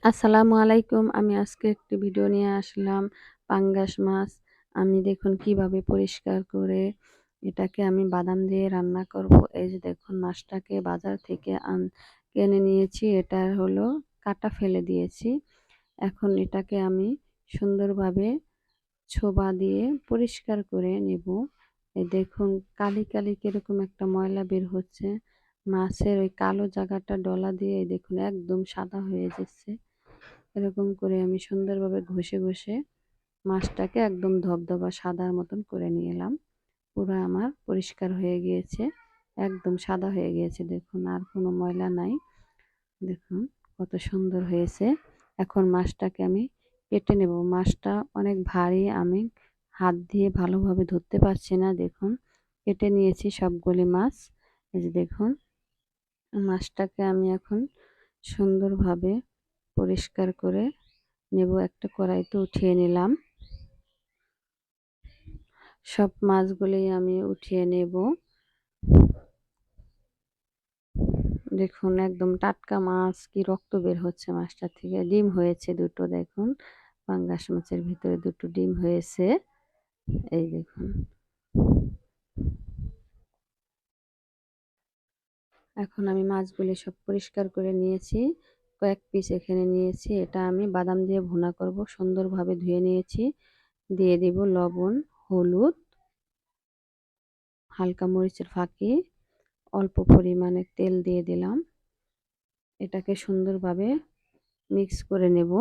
আসসালামু আলাইকুম। আমি আজকে একটি ভিডিও নিয়ে আসলাম, পাঙ্গাস মাছ। আমি দেখুন কীভাবে পরিষ্কার করে এটাকে আমি বাদাম দিয়ে রান্না করব। এই যে দেখুন মাছটাকে বাজার থেকে আন, কিনে নিয়েছি। এটা হলো কাটা ফেলে দিয়েছি। এখন এটাকে আমি সুন্দরভাবে ছোবা দিয়ে পরিষ্কার করে নেব। দেখুন কালি কালি কীরকম একটা ময়লা বের হচ্ছে। মাছের ওই কালো জায়গাটা ডলা দিয়ে দেখুন একদম সাদা হয়ে যাচ্ছে। এরকম করে আমি সুন্দরভাবে ঘষে ঘষে মাছটাকে একদম ধবধবা সাদার মতন করে নিয়ে এলাম। পুরো আমার পরিষ্কার হয়ে গিয়েছে, একদম সাদা হয়ে গিয়েছে দেখুন, আর কোনো ময়লা নাই। দেখুন কত সুন্দর হয়েছে। এখন মাছটাকে আমি কেটে নেব। মাছটা অনেক ভারী, আমি হাত দিয়ে ভালোভাবে ধরতে পারছি না। দেখুন, কেটে নিয়েছি সবগুলি মাছ। এই যে দেখুন মাছটাকে আমি এখন সুন্দরভাবে পরিষ্কার করে নেব। একটা কড়াইতে উঠিয়ে নিলাম। সব মাছগুলি আমি উঠিয়ে নেব। দেখুন, একদম টাটকা মাছ, কি রক্ত বের হচ্ছে মাছটা থেকে। ডিম হয়েছে দুটো, দেখুন। পাঙ্গাস মাছের ভিতরে দুটো ডিম হয়েছে। এই দেখুন। এখন আমি মাছগুলি সব পরিষ্কার করে নিয়েছি। কয়েক পিস এখানে নিয়েছি। এটা আমি বাদাম দিয়ে ভুনা করব। সুন্দরভাবে ধুয়ে নিয়েছি। দিয়ে দিব লবণ, হলুদ, হালকা মরিচের ফাঁকি, অল্প পরিমাণে তেল দিয়ে দিলাম। এটাকে সুন্দরভাবে মিক্স করে নেব।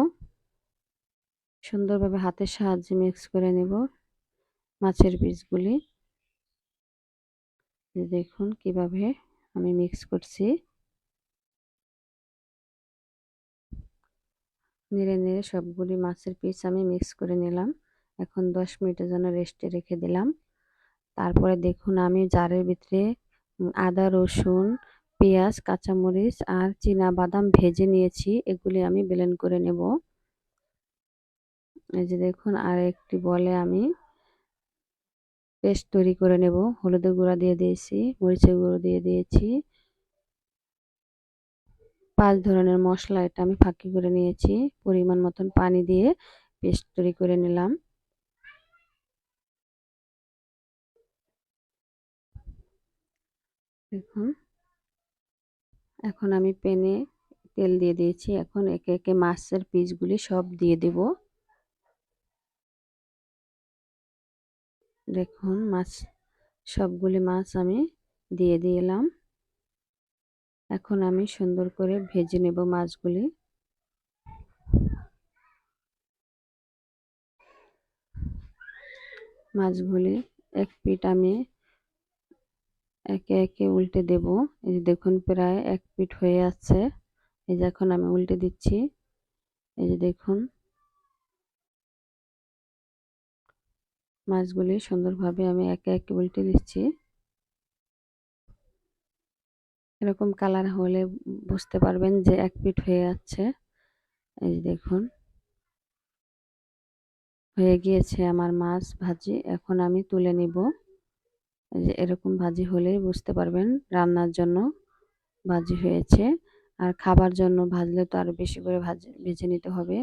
সুন্দরভাবে হাতের সাহায্যে মিক্স করে নেব মাছের পিসগুলি। দেখুন কীভাবে আমি মিক্স করছি। নেড়ে নেড়ে সবগুলি মাছের পিস আমি মিক্স করে নিলাম। এখন দশ মিনিটের জন্য রেস্টে রেখে দিলাম। তারপরে দেখুন আমি জারের ভিতরে আদা, রসুন, পেঁয়াজ, কাঁচামরিচ আর চীনা বাদাম ভেজে নিয়েছি। এগুলি আমি ব্লেন্ড করে নেব। এই যে দেখুন আর একটি বলে আমি পেস্ট তৈরি করে নেব। হলুদের গুঁড়া দিয়ে দিয়েছি, মরিচের গুঁড়ো দিয়ে দিয়েছি। পাঁচ ধরনের মশলা এটা আমি ফাঁকি করে নিয়েছি, পরিমাণ মতন পানি দিয়ে পেস্ট তৈরি করে নিলাম। দেখুন এখন আমি পেনে তেল দিয়ে দিয়েছি। এখন একে একে মাছের পিসগুলি সব দিয়ে দেব। দেখুন, মাছ, সবগুলি মাছ আমি দিয়ে দিলাম। এখন আমি সুন্দর করে ভেজে নেব মাছগুলি। মাছগুলি এক পিঠ আমি একে একে উল্টে দেব। এই যে দেখুন, প্রায় এক পিঠ হয়ে আছে। এই যে এখন আমি উল্টে দিচ্ছি। এই যে দেখুন মাছগুলি সুন্দরভাবে আমি একে একে উল্টে দিচ্ছি। এরকম কালার হলে বুঝতে পারবেন যে এক পিট হয়ে যাচ্ছে। এই দেখুন। হয়ে গিয়েছে আমার মাছ ভাজি, এখন আমি তুলে নিব। যে এরকম ভাজি হলেই বুঝতে পারবেন রান্নার জন্য ভাজি হয়েছে। আর খাবার জন্য ভাজলে তো আরও বেশি করে ভাজি, ভেজে নিতে হবে।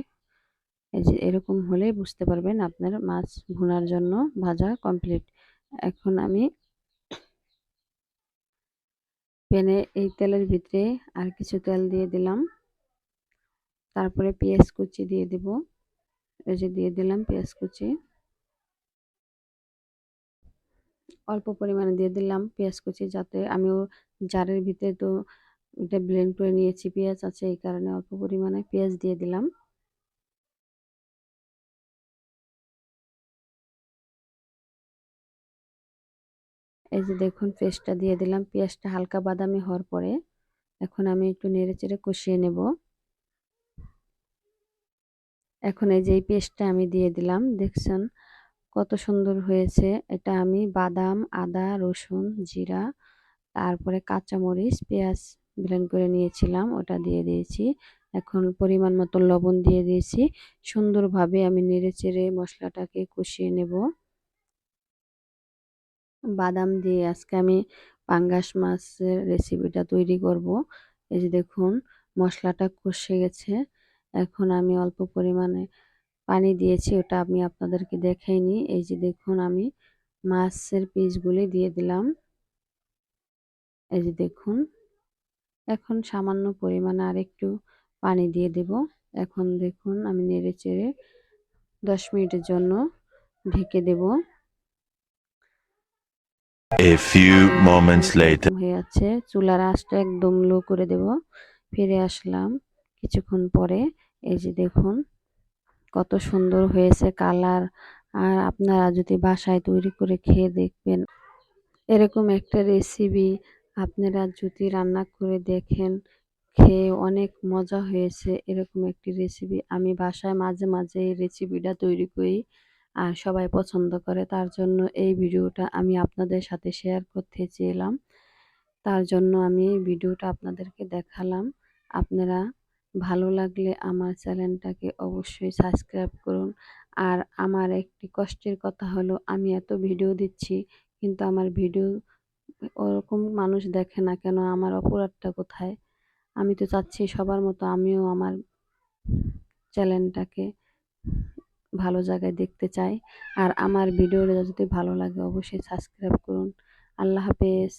এই যে এরকম হলেই বুঝতে পারবেন আপনার মাছ ভুনার জন্য ভাজা কমপ্লিট এখন আমি প্যানে এই তেলের ভিতরে আর কিছু তেল দিয়ে দিলাম। তারপরে পেঁয়াজ কুচি দিয়ে দেব। এই যে দিয়ে দিলাম পেঁয়াজ কুচি। অল্প পরিমাণে দিয়ে দিলাম পেঁয়াজ কুচি যাতে আমিও জারের ভিতরে তো এটা ব্লেন্ড করে নিয়েছি, পেঁয়াজ আছে এই কারণে অল্প পরিমাণে পেঁয়াজ দিয়ে দিলাম। এই যে দেখুন, পেস্টটা দিয়ে দিলাম। পেঁয়াজটা হালকা বাদামি হওয়ার পরে এখন আমি একটু নেড়ে চেড়ে কষিয়ে নেব। এখন এই যে এই পেস্টটা আমি দিয়ে দিলাম, দেখছেন? কত সুন্দর হয়েছে। এটা আমি বাদাম, আদা, রসুন, জিরা, তারপরে কাঁচামরিচ, পেঁয়াজ ব্লেন্ড করে নিয়েছিলাম, ওটা দিয়ে দিয়েছি। এখন পরিমাণ মতো লবণ দিয়ে দিয়েছি। সুন্দরভাবে আমি নেড়ে চেড়ে মশলাটাকে কষিয়ে নেব। বাদাম দিয়ে আজকে আমি পাঙ্গাস মাছের রেসিপিটা তৈরি করব। এই যে দেখুন, মশলাটা কষে গেছে। এখন আমি অল্প পরিমাণে পানি দিয়েছি, ওটা আমি আপনাদেরকে দেখাইনি। এই যে দেখুন, আমি মাছের পিসগুলি দিয়ে দিলাম। এই যে দেখুন, এখন সামান্য পরিমাণে আরেকটু পানি দিয়ে দেব। এখন দেখুন, আমি নেড়ে চেড়ে দশ মিনিটের জন্য ঢেকে দেব। A few moments later. হয়ে আছে, চুলার আঁচটা একদম লো করে দেব। ফিরে আসলাম কিছুক্ষণ পরে। এই যে দেখুন, কত সুন্দর হয়েছে কালার। আর আপনারা যদি বাসায় তৈরি করে খেয়ে দেখবেন, এরকম একটা রেসিপি আপনারা যদি রান্না করে দেখেন, খেয়ে অনেক মজা হয়েছে। এরকম একটি রেসিপি আমি বাসায় মাঝে মাঝে এই রেসিপিটা তৈরি করি। আর সবাই পছন্দ করে, তার জন্য এই ভিডিওটা আমি আপনাদের সাথে শেয়ার করতে চেয়েলাম। তার জন্য আমি এই ভিডিওটা আপনাদেরকে দেখালাম। আপনারা ভালো লাগলে আমার চ্যানেলটাকে অবশ্যই সাবস্ক্রাইব করুন। আর আমার একটি কষ্টের কথা হলো, আমি এত ভিডিও দিচ্ছি, কিন্তু আমার ভিডিও ওরকম মানুষ দেখে না কেন আমার অপরাধটা কোথায়? আমি তো চাচ্ছি সবার মতো আমিও আমার চ্যানেলটাকে ভালো জায়গায় দেখতে চাই। আর আমার ভিডিওটা যদি ভালো লাগে, অবশ্যই সাবস্ক্রাইব করুন। আল্লাহ হাফেজ।